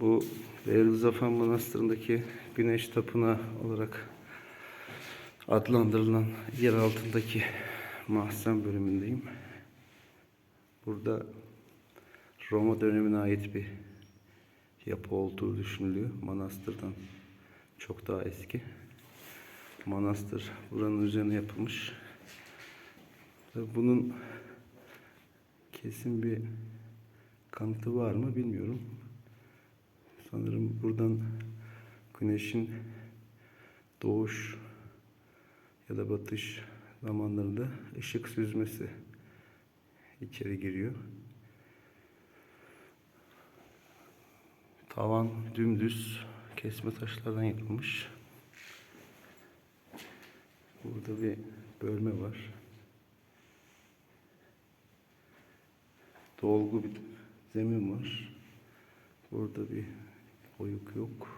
Bu Beylikzafa Manastırı'ndaki Güneş Tapınağı olarak adlandırılan yer altındaki mahzen bölümündeyim. Burada Roma dönemine ait bir yapı olduğu düşünülüyor. Manastırdan çok daha eski. Manastır buranın üzerine yapılmış. Bunun kesin bir kanıtı var mı bilmiyorum. Buradan güneşin doğuş ya da batış zamanlarında ışık süzmesi içeri giriyor. Tavan dümdüz kesme taşlardan yapılmış. Burada bir bölme var. Dolgu bir zemin var. Burada bir oyuk yok.